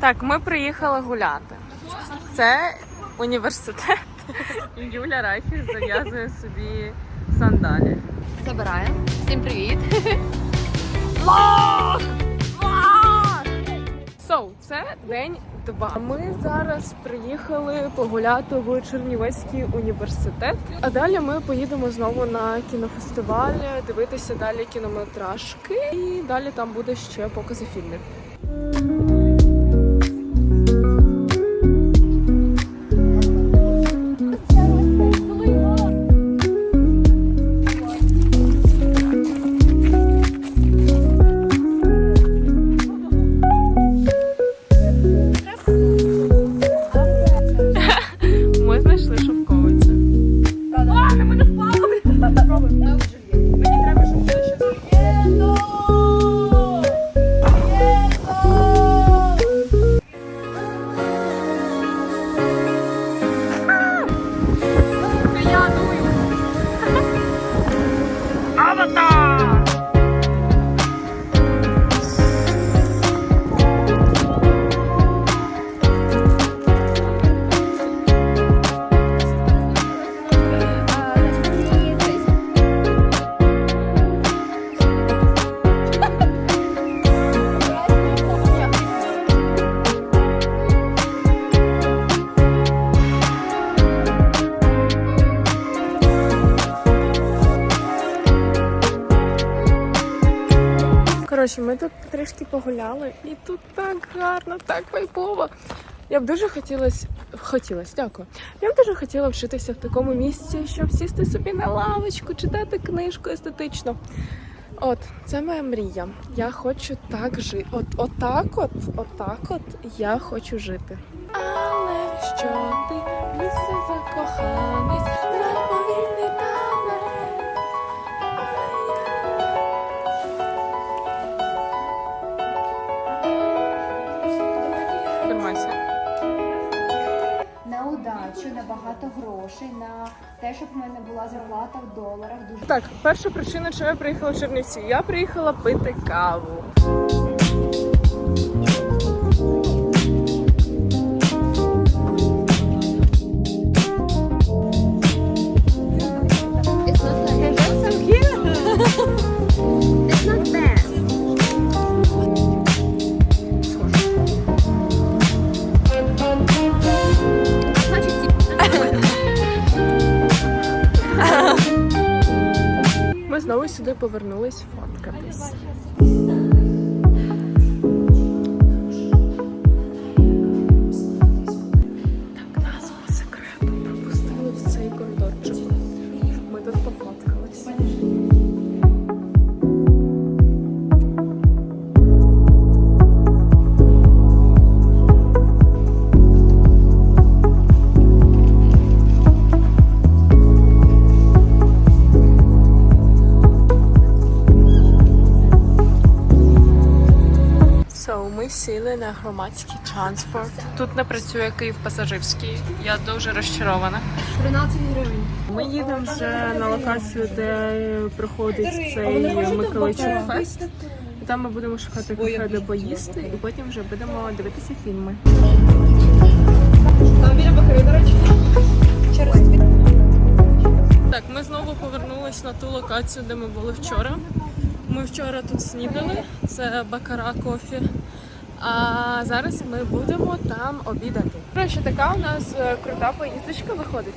Так, ми приїхали гуляти. Це університет. І Юля Райфі зав'язує собі сандалі. Забирає. Всім привіт! Влог! Влог! So, це день два. Ми зараз приїхали погуляти в Чернівецький університет. А далі ми поїдемо знову на кінофестиваль, дивитися далі кінометражки. І далі там буде ще покази фільмів. Коротше, ми тут трішки погуляли, і тут так гарно, так вайпово. Я б дуже хотілося, хотілося, дякую. Я б дуже хотіла вчитися в такому місці, щоб сісти собі на лавочку, читати книжку естетично. От, це моя мрія. Я хочу так жити. От отак, от, отак, от я хочу жити. Але що ти місце закоханець, На набагато грошей, на те, щоб в мене була зарплата в доларах. Дуже Так, перша причина, чому я приїхала в Чернівці. Я приїхала пити каву. Сюди повернулись фоткатись. Громадський транспорт. Тут не працює Київ пасажирський. Я дуже розчарована. 13 гривень. Ми їдемо вже на локацію, де проходить цей Миколайчук фест. Там ми будемо шукати кафе, де поїсти, і потім вже будемо дивитися фільми. Так, ми знову повернулись на ту локацію, де ми були вчора. Ми вчора тут снідали, це бакара кофі. А зараз ми будемо там обідати. Коротше, така у нас е, крута поїздочка виходить.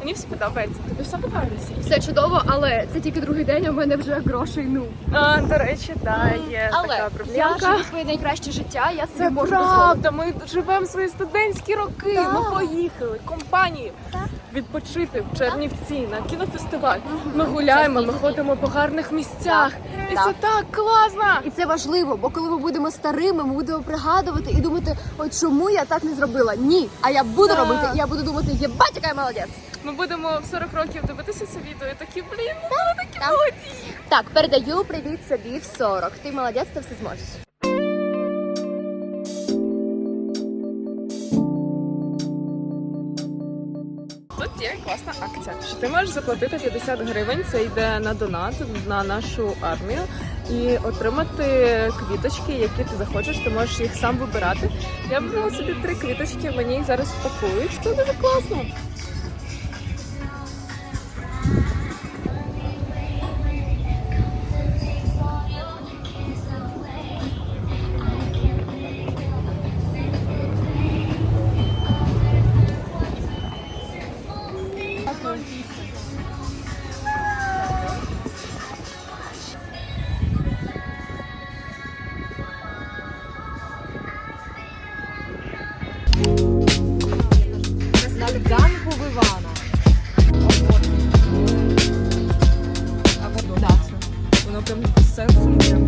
Мені все подобається. Тобі все подобається? Все чудово, але це тільки другий день, а в мене вже грошей ну. А, до речі, так, є Але така я проблемка. живу своє найкраще життя, я собі Це можу дозволити. ми живемо свої студентські роки. Так. Ми поїхали компанією відпочити в Чернівці на кінофестиваль. Ми гуляємо, ми ходимо по гарних місцях. І це так класно! І це важливо, бо коли ми будемо старими, ми будемо пригадувати і думати, ой, чому я так не зробила? Ні, а я буду робити, і я буду думати, єбать, яка я молодець. Ми будемо в 40 років дивитися це відео і такі, блін, ну вони такі молоді. Так, передаю привіт собі в 40. Ти молодець, ти все зможеш. Є класна акція. Що ти можеш заплатити 50 гривень, це йде на донат на нашу армію, і отримати квіточки, які ти захочеш. Ти можеш їх сам вибирати. Я вибрала собі три квіточки, мені їх зараз пакують. Це дуже класно.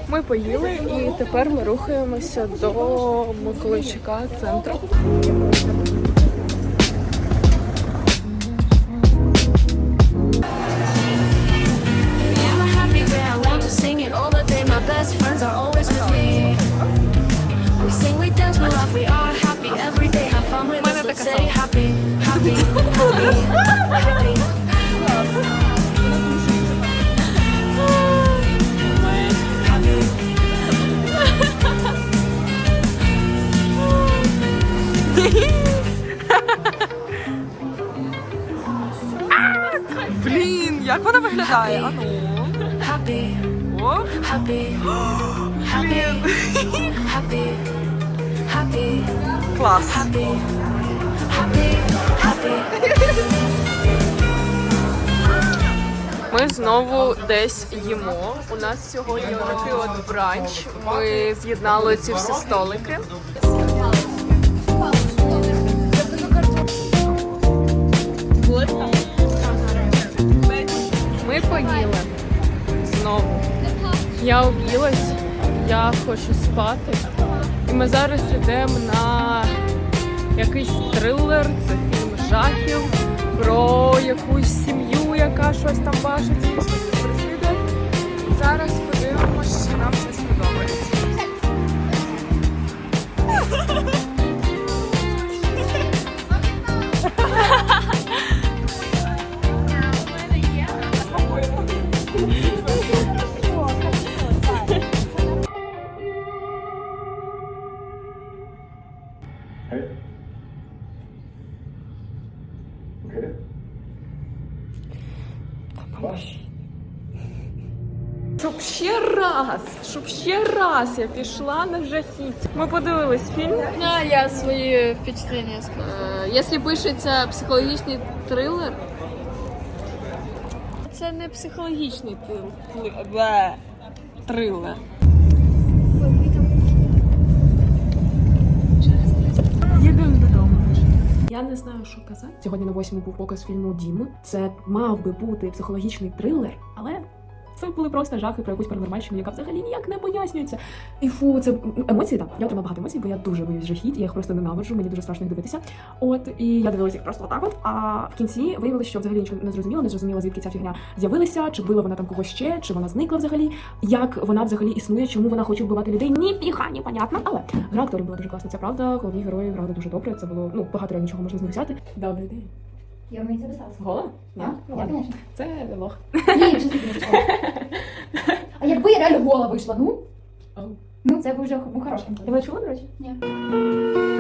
Ми поїли і тепер ми рухаємося до Миколайчика центру. I'm a happy girl, Блін, як вона виглядає? Ану. О, клас. Ми знову десь їмо. У нас сьогодні такий от бранч. Ми з'єднали ці всі столики. Ми знову. Я об'їлась, я хочу спати. І ми зараз йдемо на якийсь трилер, це фільм жахів про якусь сім'ю, яка щось там бачить щось переслідує. Зараз Okay. Щоб ще раз, щоб ще раз я пішла на жахіт. Ми подивились фільм. А, я свої впечатлення скажу. Е, Якщо пишеться психологічний трилер, Це не психологічний трилер. Я не знаю, що казати. Сьогодні на восьму був показ фільму Діми. Це мав би бути психологічний трилер, але це були просто жахи про якусь паранормальщину, яка взагалі ніяк не пояснюється. І фу, це емоції, так. Я отримала багато емоцій, бо я дуже боюсь жахіть, я їх просто ненавиджу, мені дуже страшно їх дивитися. От і я дивилася їх просто отак. От. А в кінці виявилося, що взагалі нічого не зрозуміло, не зрозуміло, звідки ця фігня з'явилася, чи била вона там когось ще, чи вона зникла взагалі, як вона взагалі існує, чому вона хоче вбивати людей. Ніфіга, непонятно. Але гра акторів була дуже класна. Це правда. Головні герої грали дуже добре. Це було ну багато реально чого можна з них взяти. Добрий день. Я в неї записалася. Гола? Ні? Я, Ладно. звісно. Це лох. Ні, читала. А якби я реально гола вийшла, ну? Ну, це б вже був хороший Ти мене чула, до речі? Heart